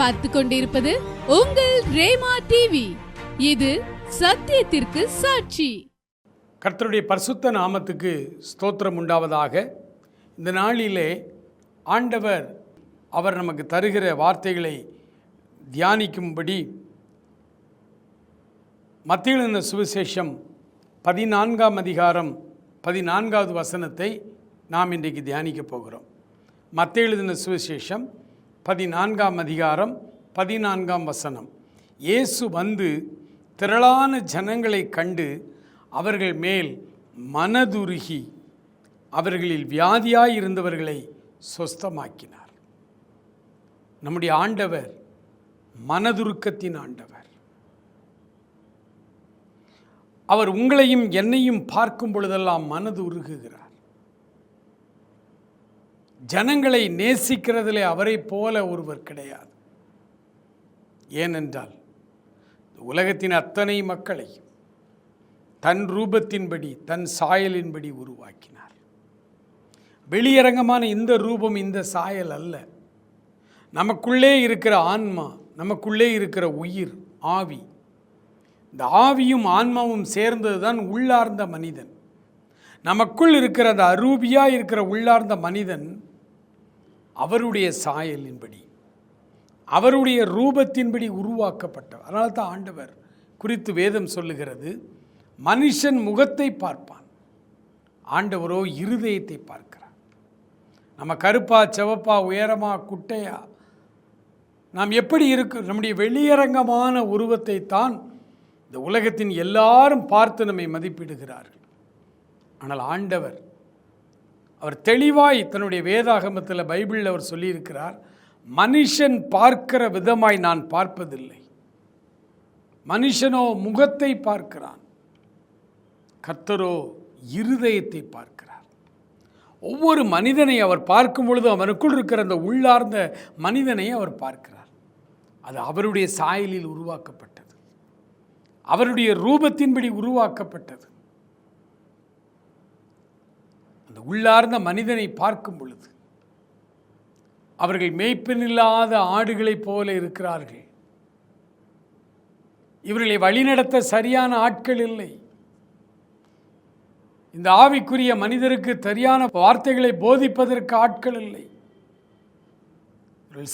பார்த்து கொண்டிருப்பது உங்கள் ரேமா டிவி இது சத்தியத்திற்கு சாட்சி. கர்த்தருடைய பரிசுத்த நாமத்துக்கு ஸ்தோத்திரம் உண்டாவதாக. இந்த நாளிலே ஆண்டவர் அவர் நமக்கு தருகிற வார்த்தைகளை தியானிக்கும்படி மத்தியிலிருந்த சுவிசேஷம் பதினான்காம் அதிகாரம் பதினான்காவது வசனத்தை நாம் இன்றைக்கு தியானிக்கப் போகிறோம். மத்திய எழுதின சுவிசேஷம் பதினான்காம் அதிகாரம் பதினான்காம் வசனம். இயேசு வந்து திரளான ஜனங்களை கண்டு அவர்கள் மேல் மனதுருகி அவர்களில் வியாதியாய் இருந்தவர்களை சொஸ்தமாக்கினார். நம்முடைய ஆண்டவர் மனதுருக்கத்தின் ஆண்டவர். அவர் உங்களையும் என்னையும் பார்க்கும் பொழுதெல்லாம் மனது உருகுகிறார் ஜனங்களை நேசிக்கிறதிலே அவரைப் போல ஒருவர் கிடையாது. ஏனென்றால் உலகத்தின் அத்தனை மக்களை தன் ரூபத்தின்படி தன் சாயலின்படி உருவாக்கினார். வெளியரங்கமான இந்த ரூபம் இந்த சாயல் அல்ல. நமக்குள்ளே இருக்கிற ஆன்மா நமக்குள்ளே இருக்கிற உயிர் ஆவி இந்த ஆவியும் ஆன்மாவும் சேர்ந்தது தான் உள்ளார்ந்த மனிதன். நமக்குள் இருக்கிற அந்த அரூபியாக இருக்கிற உள்ளார்ந்த மனிதன் அவருடைய சாயலின்படி அவருடைய ரூபத்தின்படி உருவாக்கப்பட்டவர். அதனால தான் ஆண்டவர் குறித்து வேதம் சொல்லுகிறது மனுஷன் முகத்தை பார்ப்பான் ஆண்டவரோ இருதயத்தை பார்க்கிறார். நம்ம கருப்பா செவப்பா உயரமா குட்டையா நாம் எப்படி இருக்கு நம்முடைய வெளியரங்கமான உருவத்தை தான் இந்த உலகத்தின் எல்லாரும் பார்த்து நம்மை மதிப்பிடுகிறார்கள். ஆனால் ஆண்டவர் அவர் தெளிவாய் தன்னுடைய வேதாகமத்தில் பைபிளில் அவர் சொல்லியிருக்கிறார் மனுஷன் பார்க்கிற விதமாய் நான் பார்ப்பதில்லை. மனுஷனோ முகத்தை பார்க்கிறான். கர்த்தரோ இருதயத்தை பார்க்கிறார். ஒவ்வொரு மனிதனை அவர் பார்க்கும் பொழுது அவனுக்குள் இருக்கிற அந்த உள்ளார்ந்த மனிதனை அவர் பார்க்கிறார். அது அவருடைய சாயலில் உருவாக்கப்பட்டது. அவருடைய ரூபத்தின்படி உருவாக்கப்பட்டது. அந்த உள்ளார்ந்த மனிதனை பார்க்கும் பொழுது அவர்கள் மேய்ப்பனில்லாத ஆடுகளைப் போல இருக்கிறார்கள். இவர்களை வழிநடத்த சரியான ஆட்கள் இல்லை. இந்த ஆவிக்குரிய மனிதருக்கு சரியான வார்த்தைகளை போதிப்பதற்கு ஆட்கள் இல்லை.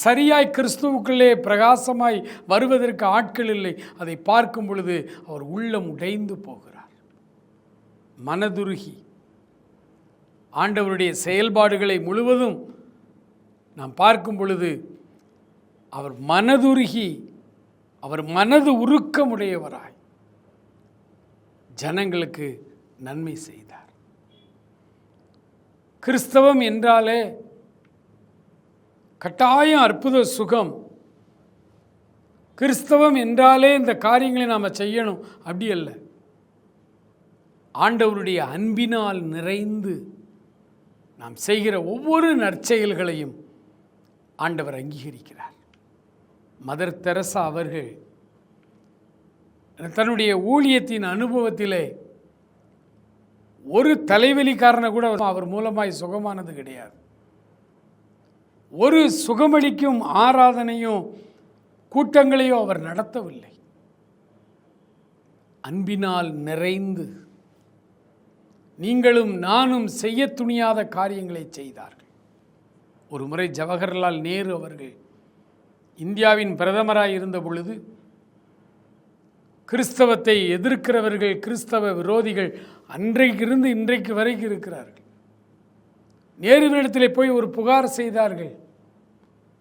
சரியாய் கிறிஸ்துவுக்குள்ளே பிரகாசமாய் வருவதற்கு ஆட்கள் இல்லை. அதை பார்க்கும் பொழுது அவர் உள்ளம் உடைந்து போகிறார். மனதுருகி ஆண்டவருடைய செயல்பாடுகளை முழுவதும் நாம் பார்க்கும் பொழுது அவர் மனதுருகி அவர் மனது உருக்கமுடையவராய் ஜனங்களுக்கு நன்மை செய்தார். கிறிஸ்தவம் என்றாலே கட்டாயம் அற்புத சுகம். கிறிஸ்தவம் என்றாலே இந்த காரியங்களை நாம் செய்யணும். அப்படி அல்ல. ஆண்டவருடைய அன்பினால் நிறைந்து நாம் செய்கிற ஒவ்வொரு நற்செயல்களையும் ஆண்டவர் அங்கீகரிக்கிறார். மதர் தெரசா அவர்கள் தன்னுடைய ஊழியத்தின் அனுபவத்திலே ஒரு தலைவலிக்காரனை கூட அவர் மூலமாய் சுகமானது கிடையாது. ஒரு சுகமளிக்கும் ஆராதனையும் கூட்டங்களையும் அவர் நடத்தவில்லை. அன்பினால் நிறைந்து நீங்களும் நானும் செய்ய துணியாத காரியங்களை செய்தார்கள். ஒரு முறை ஜவஹர்லால் நேரு அவர்கள் இந்தியாவின் பிரதமராக இருந்த பொழுது கிறிஸ்தவத்தை எதிர்க்கிறவர்கள் கிறிஸ்தவ விரோதிகள் அன்றைக்கிருந்து இன்றைக்கு வரைக்கும் இருக்கிறார்கள். நேருவினிடத்திலே போய் ஒரு புகார் செய்தார்கள்.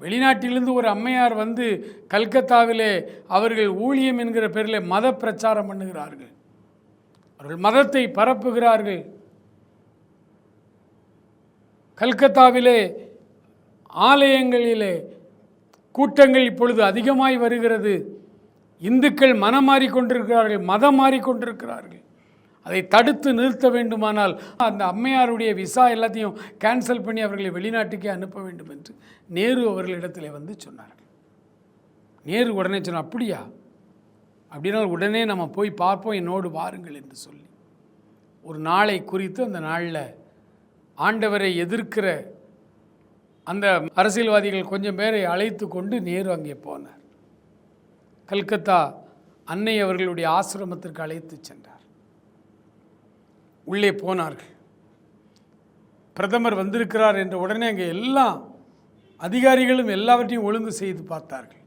வெளிநாட்டிலிருந்து ஒரு அம்மையார் வந்து கல்கத்தாவிலே அவர்கள் ஊழியம் என்கிற பேரில் மத பிரச்சாரம் பண்ணுகிறார்கள். அவர்கள் மதத்தை பரப்புகிறார்கள். கல்கத்தாவிலே ஆலயங்களிலே கூட்டங்கள் இப்பொழுது அதிகமாய் வருகிறது. இந்துக்கள் மனம் மாறிக்கொண்டிருக்கிறார்கள் மதம் மாறிக்கொண்டிருக்கிறார்கள் அதை தடுத்து நிறுத்த வேண்டுமானால் அந்த அம்மையாருடைய விசா எல்லாத்தையும் கேன்சல் பண்ணி அவர்களை வெளிநாட்டுக்கே அனுப்ப வேண்டும் என்று நேரு அவர்களிடத்தில் வந்து சொன்னார்கள். நேரு உடனே சொன்ன அப்படியா? அப்படின்னா உடனே நம்ம போய் பார்ப்போம் என்னோடு வாருங்கள் என்று சொல்லி. ஒரு நாளை குறித்து அந்த நாளில் ஆண்டவரை எதிர்க்கிற அந்த அரசியல்வாதிகள் கொஞ்சம் பேரை அழைத்து கொண்டு நேரு அங்கே போனார். கல்கத்தா அன்னை அவர்களுடைய ஆசிரமத்திற்கு அழைத்து சென்றார். உள்ளே போனார்கள். பிரதமர் வந்திருக்கிறார் என்ற உடனே அங்கே எல்லா அதிகாரிகளும் எல்லாவற்றையும் ஒழுங்கு செய்து பார்த்தார்கள்.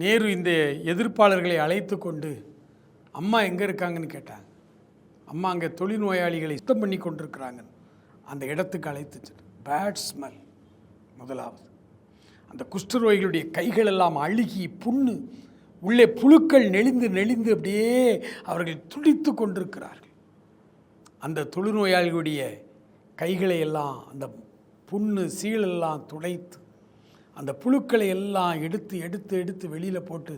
நேரு இந்த எதிர்ப்பாளர்களை அழைத்து கொண்டு அம்மா எங்கே இருக்காங்கன்னு கேட்டாங்க. அம்மா அங்கே தொழில்நோயாளிகளை சுத்தம் பண்ணி கொண்டிருக்கிறாங்க அந்த இடத்துக்கு அழைத்து பேட் ஸ்மெல் முதலாவது. அந்த குஷ்டரோகிகளுடைய கைகள் எல்லாம் அழுகி புண்ணு உள்ளே புழுக்கள் நெளிந்து நெளிந்து அப்படியே அவர்கள் துடித்து கொண்டிருக்கிறார்கள். அந்த தொழுநோயாளிகளுடைய கைகளை எல்லாம் அந்த புண்ணு சீலெல்லாம் துடைத்து அந்த புழுக்களை எல்லாம் எடுத்து எடுத்து எடுத்து வெளியில் போட்டு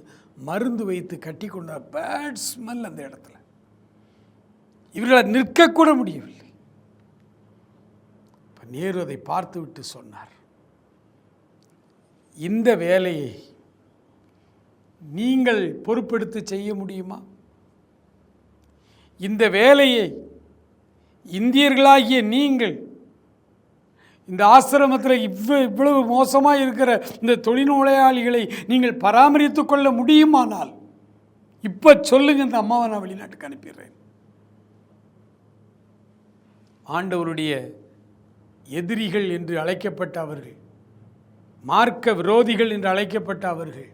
மருந்து வைத்து கட்டி கொண்ட பேட் ஸ்மெல் அந்த இடத்துல. இவர்களால் நிற்கக்கூட முடியவில்லை. இப்போ நேரு அதை பார்த்துவிட்டு சொன்னார் இந்த வேலையை நீங்கள் பொறுப்பெடுத்து செய்ய முடியுமா? இந்த வேலையை இந்தியர்களாகிய நீங்கள் இந்த ஆசிரமத்தில் இவ்வ இவ்வளவு மோசமாக இருக்கிற இந்த தொழில்நோயாளிகளை நீங்கள் பராமரித்து கொள்ள முடியுமானால் இப்போ சொல்லுங்க இந்த அம்மாவை நான் வெளிநாட்டுக்கு அனுப்பிடுறேன். ஆண்டவருடைய எதிரிகள் என்று அழைக்கப்பட்ட அவர்கள் மார்க்க விரோதிகள் என்று அழைக்கப்பட்ட அவர்கள்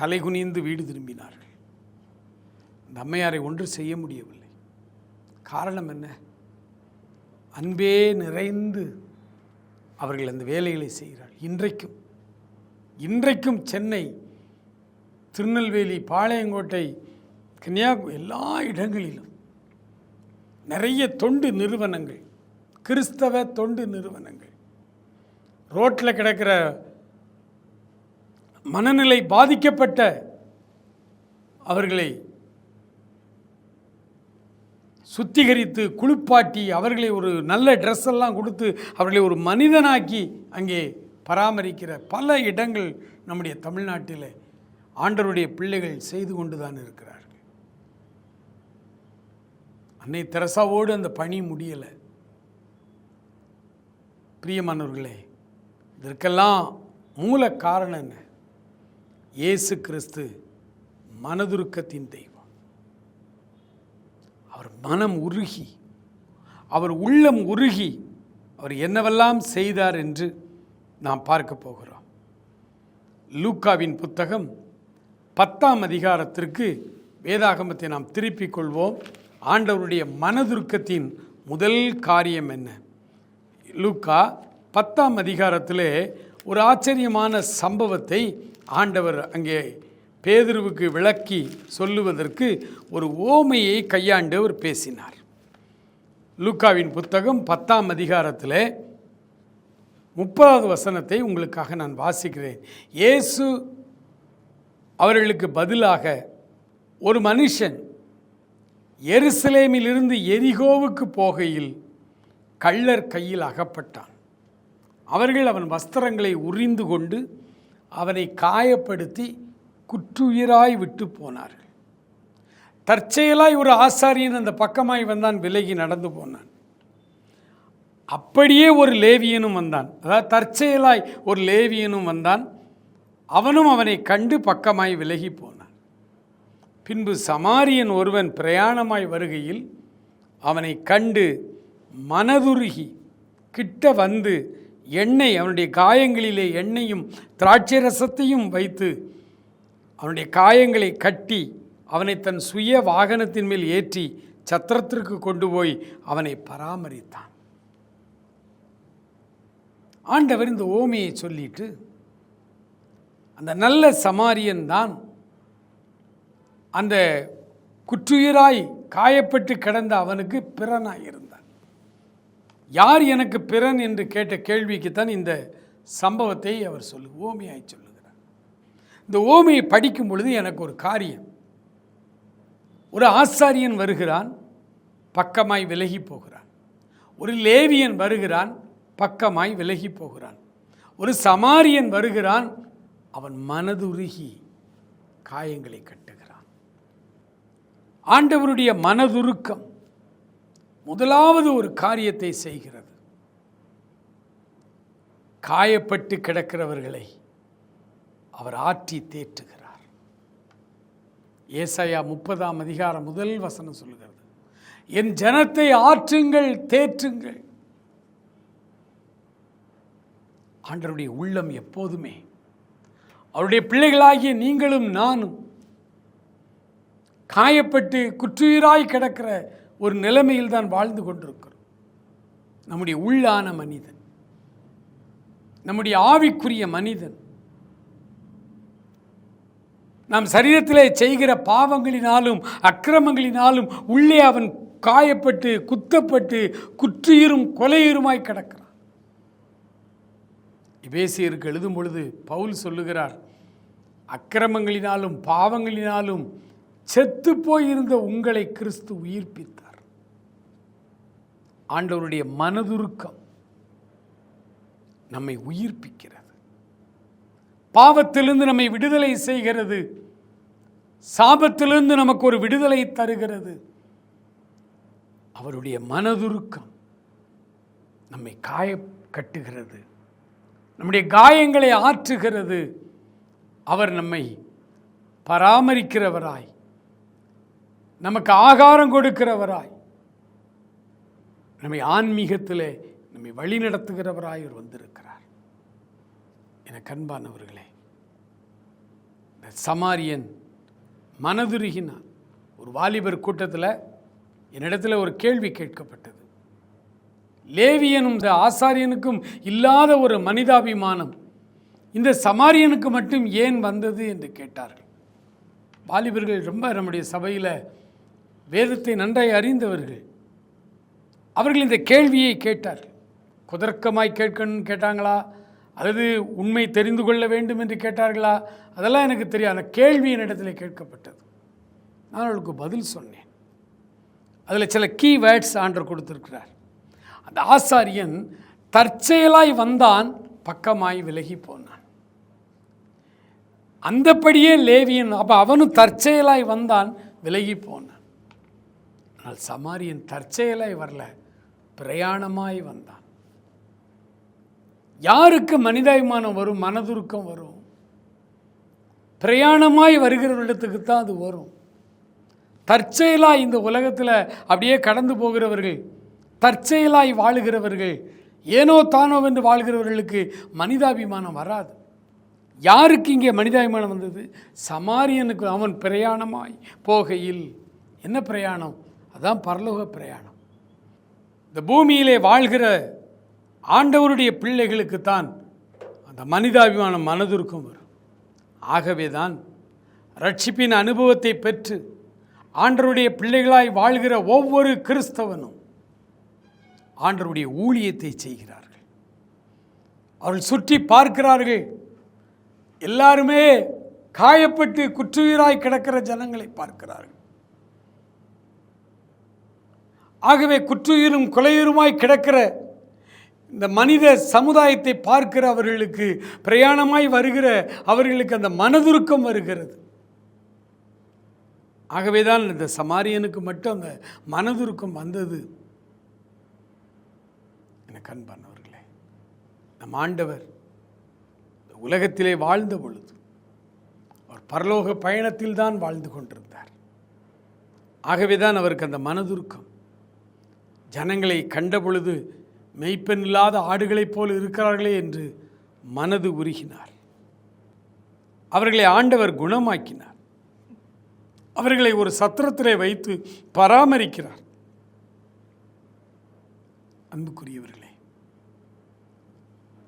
தலைகுனிந்து வீடு திரும்பினார்கள். இந்த அம்மையாரை ஒன்று செய்ய முடியவில்லை. காரணம் என்ன? அன்பே நிறைந்து அவர்கள் அந்த வேலைகளை செய்கிறார் இன்றைக்கும் இன்றைக்கும் சென்னை திருநெல்வேலி பாளையங்கோட்டை கன்னியாகுமரி எல்லா இடங்களிலும் நிறைய தொண்டு நிறுவனங்கள் கிறிஸ்தவ தொண்டு நிறுவனங்கள் ரோட்டில் கிடக்கிற மனநிலை பாதிக்கப்பட்ட அவர்களை சுத்திகரித்து குளிப்பாட்டி அவர்களை ஒரு நல்ல ட்ரெஸ் எல்லாம் கொடுத்து அவர்களை ஒரு மனிதனாக்கி அங்கே பராமரிக்கிற பல இடங்கள் நம்முடைய தமிழ்நாட்டில் ஆண்டவருடைய பிள்ளைகள் செய்து கொண்டு தான் இருக்கிறார்கள். அன்னை தெரசாவோடு அந்த பணி முடியலை. பிரியமானவர்களே இதற்கெல்லாம் மூல காரணம் என்ன? இயேசு கிறிஸ்து மனதுருக்கத்தின் தெய்வம். அவர் மனம் உருகி அவர் உள்ளம் உருகி அவர் என்னவெல்லாம் செய்தார் என்று நாம் பார்க்க போகிறோம். லூக்காவின் புத்தகம் பத்தாம் அதிகாரத்திற்கு வேதாகமத்தை நாம் திருப்பிக் கொள்வோம். ஆண்டவருடைய மனதுருக்கத்தின் முதல் காரியம் என்ன? லூக்கா பத்தாம் அதிகாரத்திலே ஒரு ஆச்சரியமான சம்பவத்தை ஆண்டவர் அங்கே பேதுருவுக்கு விளக்கி சொல்லுவதற்கு ஒரு ஓமையை கையாண்டு அவர் பேசினார். லூக்காவின் புத்தகம் பத்தாம் அதிகாரத்தில் முப்பதாவது வசனத்தை உங்களுக்காக நான் வாசிக்கிறேன். இயேசு அவர்களுக்கு பதிலாக ஒரு மனுஷன் எருசலேமிலிருந்து எரிகோவுக்கு போகையில் கள்ளர் கையில் அகப்பட்டான். அவர்கள் அவன் வஸ்திரங்களை உறிந்து கொண்டு அவனை காயப்படுத்தி குற்றுயிராய் விட்டு போனார்கள். தற்செயலாய் ஒரு ஆசாரியன் அந்த பக்கமாய் வந்தான் விலகி நடந்து போனான். அப்படியே ஒரு லேவியனும் வந்தான். அதாவது தற்செயலாய் ஒரு லேவியனும் வந்தான். அவனும் அவனை கண்டு பக்கமாய் விலகி போனான். பின்பு சமாரியன் ஒருவன் பிரயாணமாய் வருகையில் அவனை கண்டு மனதுருகி கிட்ட வந்து எண்ணெய் அவனுடைய காயங்களிலே எண்ணெயும் திராட்சை ரசத்தையும் வைத்து அவனுடைய காயங்களை கட்டி அவனை தன் சுய வாகனத்தின் மேல் ஏற்றி சத்திரத்திற்கு கொண்டு போய் அவனை பராமரித்தான். ஆண்டவர் இந்த ஓமையை சொல்லிட்டு அந்த நல்ல சமாரியன் தான் அந்த குற்றுயிராய் காயப்பட்டு கிடந்த அவனுக்கு பிறனாய் இருந்தான். யார் எனக்கு பிறன் என்று கேட்ட கேள்விக்குத்தான் இந்த சம்பவத்தை அவர் சொல்லு ஓமையாய் சொல்லு. இந்த ஓமையை படிக்கும் பொழுது எனக்கு ஒரு காரியம். ஒரு ஆசாரியன் வருகிறான் பக்கமாய் விலகி போகிறான். ஒரு லேவியன் வருகிறான் பக்கமாய் விலகி போகிறான். ஒரு சமாரியன் வருகிறான் அவன் மனதுருகி காயங்களை கட்டுகிறான். ஆண்டவருடைய மனதுருக்கம் முதலாவது ஒரு காரியத்தை செய்கிறது. காயப்பட்டு கிடக்கிறவர்களை அவர் ஆற்றி தேற்றுகிறார். ஏசையா முப்பதாம் அதிகாரம் முதல் வசனம் சொல்லுகிறது. என் ஜனத்தை ஆற்றுங்கள் தேற்றுங்கள். ஆண்டவருடைய உள்ளம் எப்போதுமே அவருடைய பிள்ளைகளாகிய நீங்களும் நானும் காயப்பட்டு குற்றுயிராய் கிடக்கிற ஒரு நிலைமையில் தான் வாழ்ந்து கொண்டிருக்கிறோம். நம்முடைய உள்ளான மனிதன் நம்முடைய ஆவிக்குரிய மனிதன் நாம் சரீரத்திலே செய்கிற பாவங்களினாலும் அக்கிரமங்களினாலும் உள்ளே அவன் காயப்பட்டு குத்தப்பட்டு குற்றியரும் கொலையுருமாய் கிடக்கிறான். இபேசியருக்கு எழுதும் பொழுது பவுல் சொல்லுகிறார் அக்கிரமங்களினாலும் பாவங்களினாலும் செத்து போயிருந்த உங்களை கிறிஸ்து உயிர்ப்பித்தார். ஆண்டவருடைய மனதுருக்கம் நம்மை உயிர்ப்பிக்கிறார் பாவத்திலிருந்து நம்மை விடுதலை செய்கிறது. சாபத்திலிருந்து நமக்கு ஒரு விடுதலை தருகிறது. அவருடைய மனதுருக்கம் நம்மை காய கட்டுகிறது. நம்முடைய காயங்களை ஆற்றுகிறது. அவர் நம்மை பராமரிக்கிறவராய் நமக்கு ஆகாரம் கொடுக்கிறவராய் நம்மை ஆன்மீகத்தில் நம்மை வழிநடத்துகிறவராய் வந்திருக்கிறார். எனக்கு அன்பானவர்களே இந்த சமாரியன் மனதுருகினான். ஒரு வாலிபர் கூட்டத்தில் என்னிடத்தில் ஒரு கேள்வி கேட்கப்பட்டது. லேவியனும் இந்த ஆசாரியனுக்கும் இல்லாத ஒரு மனிதாபிமானம் இந்த சமாரியனுக்கு மட்டும் ஏன் வந்தது என்று கேட்டார்கள். வாலிபர்கள் ரொம்ப நம்முடைய சபையில் வேதத்தை நன்றாய் அறிந்தவர்கள். அவர்கள் இந்த கேள்வியை கேட்டார்கள். குதர்க்கமாய் கேட்கணும்னு கேட்டாங்களா? அல்லது உண்மை தெரிந்து கொள்ள வேண்டும் என்று கேட்டார்களா? அதெல்லாம் எனக்கு தெரியாது. அந்த கேள்வி என்னிடத்தில் கேட்கப்பட்டது. நான் அவளுக்கு பதில் சொன்னேன். அதில் சில கீ வேர்ட்ஸ் ஆண்டர் கொடுத்துருக்கிறார். அந்த ஆசாரியன் தற்செயலாய் வந்தான் பக்கமாய் விலகி போனான். அந்தப்படியே லேவியன் அப்போ அவனும் தற்செயலாய் வந்தான் விலகி போனான். ஆனால் சமாரியன் தற்செயலாய் வரல பிரயாணமாய் வந்தான். யாருக்கு மனிதாபிமானம் வரும்? மனதுருக்கம் வரும். பிரயாணமாய் வருகிறவரிடத்துக்கு தான் அது வரும். தற்செயலாய் இந்த உலகத்தில் அப்படியே கடந்து போகிறவர்கள் தற்செயலாய் வாழுகிறவர்கள் ஏனோ தானோ என்று வாழ்கிறவர்களுக்கு மனிதாபிமானம் வராது. யாருக்கு இங்கே மனிதாபிமானம் வந்தது? சமாரியனுக்கு அவன் பிரயாணமாய் போகையில். என்ன பிரயாணம்? அதான் பரலோக பிரயாணம். இந்த பூமியிலே வாழ்கிற ஆண்டவருடைய பிள்ளைகளுக்கு தான் அந்த மனிதாபிமானம் மனதிற்கும் வரும். ஆகவே தான் ரட்சிப்பின் அனுபவத்தை பெற்று ஆண்டவருடைய பிள்ளைகளாய் வாழ்கிற ஒவ்வொரு கிறிஸ்தவனும் ஆண்டவருடைய ஊழியத்தை செய்கிறார்கள். அவர்கள் சுற்றி பார்க்கிறார்கள். எல்லாருமே காயப்பட்டு குற்றுயிராய் கிடக்கிற ஜனங்களை பார்க்கிறார்கள். ஆகவே குற்றுயிரும் கொலையுருமாய் கிடக்கிற இந்த மனித சமுதாயத்தை பார்க்கிற அவர்களுக்கு பிரயாணமாய் வருகிற அவர்களுக்கு அந்த மனதுருக்கம் வருகிறது. ஆகவே தான் இந்த சமாரியனுக்கு மட்டும் அந்த மனதுருக்கம் வந்தது. எனக்கு அன்பானவர்களே நம் ஆண்டவர் உலகத்திலே வாழ்ந்த பொழுது அவர் பரலோக பயணத்தில் தான் வாழ்ந்து கொண்டிருந்தார். ஆகவே தான் அவருக்கு அந்த மனதுருக்கம். ஜனங்களை கண்ட பொழுது மெய்ப்பெண் இல்லாத ஆடுகளைப் போல் இருக்கிறார்களே என்று மனது உருகினார் அவர்களை ஆண்டவர் குணமாக்கினார். அவர்களை ஒரு சத்திரத்திலே வைத்து பராமரிக்கிறார். அன்புக்குரியவர்களே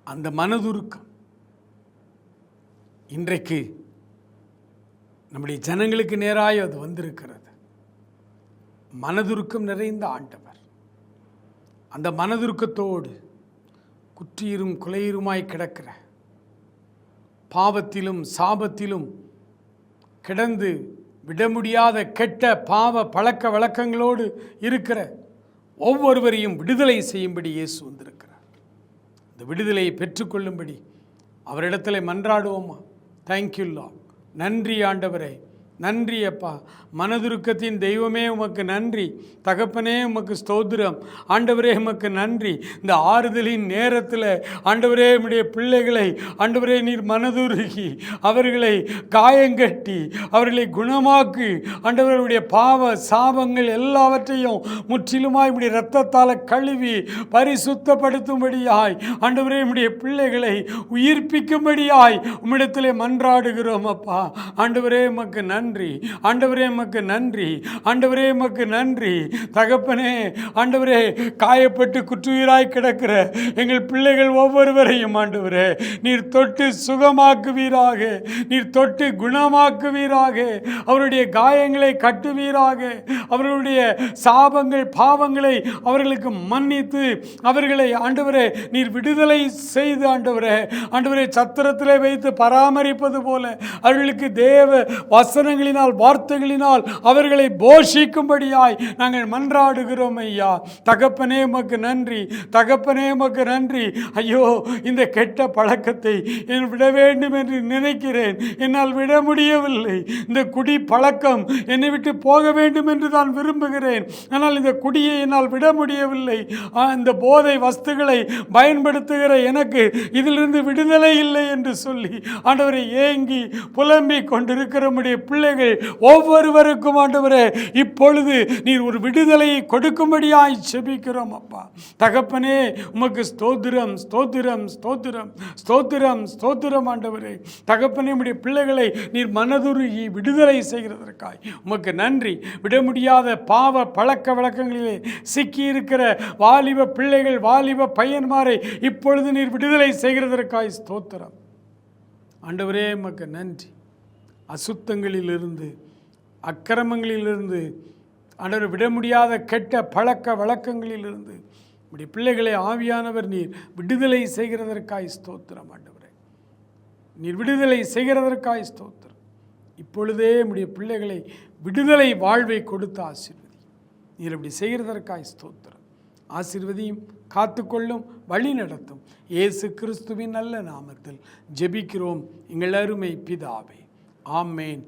அந்த மனதுருக்கம் இன்றைக்கு நம்முடைய ஜனங்களுக்கு நேராக அது வந்திருக்கிறது. மனதுருக்கம் நிறைந்த ஆண்டவர். அந்த மனதுருக்கத்தோடு குற்றியிரும் குலையிருமாய் கிடக்கிற பாவத்திலும் சாபத்திலும் கிடந்து விட முடியாத கெட்ட பாவ பழக்க வழக்கங்களோடு இருக்கிற ஒவ்வொருவரையும் விடுதலை செய்யும்படி இயேசு வந்திருக்கிறார். இந்த விடுதலையை பெற்றுக்கொள்ளும்படி அவரிடத்தில் மன்றாடுவோமா? தேங்க்யூ லா நன்றி ஆண்டவரே. நன்றி அப்பா மனதுருக்கத்தின் தெய்வமே உமக்கு நன்றி. தகப்பனே உமக்கு ஸ்தோத்திரம். ஆண்டவரே உமக்கு நன்றி. இந்த ஆறுதலின் நேரத்தில் ஆண்டவரே உடைய பிள்ளைகளை ஆண்டவரே நீர் மனதுருகி அவர்களை காயங்கட்டி அவர்களை குணமாக்கி ஆண்டவருடைய பாவ சாபங்கள் எல்லாவற்றையும் முற்றிலுமாய் இப்படி இரத்தத்தால் கழுவி பரிசுத்தப்படுத்தும்படியாய் ஆண்டவரே உடைய பிள்ளைகளை உயிர்ப்பிக்கும்படியாய் உம்மிடத்திலே மன்றாடுகிறோம் அப்பா. ஆண்டவரே உமக்கு நன்றி. நன்றி. ஆண்டவரே எமக்கு நன்றி. ஆண்டவரே எமக்கு நன்றி. தகப்பனே ஆண்டவரே காயப்பட்டு குற்றுயிராய் கிடக்கிற எங்கள் பிள்ளைகள் ஒவ்வொருவரையும் ஆண்டவரே நீர் தொட்டு சுகமாக்குவீராக. நீர் தொட்டு குணமாக்குவீராக. அவருடைய காயங்களை கட்டுவீராக. அவர்களுடைய சாபங்கள் பாவங்களை அவர்களுக்கு மன்னித்து அவர்களை ஆண்டவரே நீர் விடுதலை செய்து ஆண்டவரே. ஆண்டவரே சத்திரத்திலே வைத்து பராமரிப்பது போல அவர்களுக்கு தேவ வசன வசனங்களினால் வார்த்தைகளினால் அவர்களை போஷிக்கும்படியாய் நாங்கள் மன்றாடுகிறோம் ஐயா. தகப்பனே உமக்கு நன்றி. தகப்பனே உமக்கு நன்றி. ஐயோ இந்த கெட்ட பழக்கத்தை என் விட வேண்டும் என்று நினைக்கிறேன். என்னால் விட முடியவில்லை. இந்த குடி பழக்கம் என்னை விட்டு போக வேண்டும் என்று தான் விரும்புகிறேன். ஆனால் இந்த குடியை என்னால் விட முடியவில்லை. இந்த போதை வஸ்துகளை பயன்படுத்துகிற எனக்கு இதிலிருந்து விடுதலை இல்லை என்று சொல்லி ஆண்டவரை ஏங்கி புலம்பிக் கொண்டிருக்கிற பிள்ளை பிள்ளைகள் ஒவ்வொருவருக்கும் ஆண்டவரே இப்பொழுது நீர் ஒரு விடுதலையை கொடுக்கும்படியாய் செபிக்கிறோம் அப்பா. தகப்பனே உமக்கு ஸ்தோத்திரம் ஸ்தோத்திரம் ஸ்தோத்திரம் ஸ்தோத்திரம் ஸ்தோத்திரம் ஆண்டவரே. தகப்பனே உடைய பிள்ளைகளை நீர் மனதுருகி விடுதலை செய்கிறதற்காய் உமக்கு நன்றி. விட முடியாத பாவ பழக்க வழக்கங்களிலே சிக்கியிருக்கிற வாலிப பிள்ளைகள் வாலிப பையன்மாரை இப்பொழுது நீர் விடுதலை செய்கிறதற்காய் ஸ்தோத்திரம். ஆண்டவரே உமக்கு நன்றி. அசுத்தங்களிலிருந்து அக்கிரமங்களிலிருந்து அடர் விட முடியாத கெட்ட பழக்க வழக்கங்களிலிருந்து இப்படி பிள்ளைகளை ஆவியானவர் நீர் விடுதலை செய்கிறதற்காய் ஸ்தோத்திரம் ஆண்டவரே. நீர் விடுதலை செய்கிறதற்காய் ஸ்தோத்திரம். இப்பொழுதே நம்முடைய பிள்ளைகளை விடுதலை வாழ்வை கொடுத்து ஆசீர்வதி. நீர் அப்படி செய்கிறதற்காய் ஸ்தோத்திரம். ஆசிர்வதியும் காத்துக்கொள்ளும் வழி நடத்தும். இயேசு கிறிஸ்துவின் நல்ல நாமத்தில் ஜெபிக்கிறோம். எங்கள் அருமை பிதாவே. ஆமேன்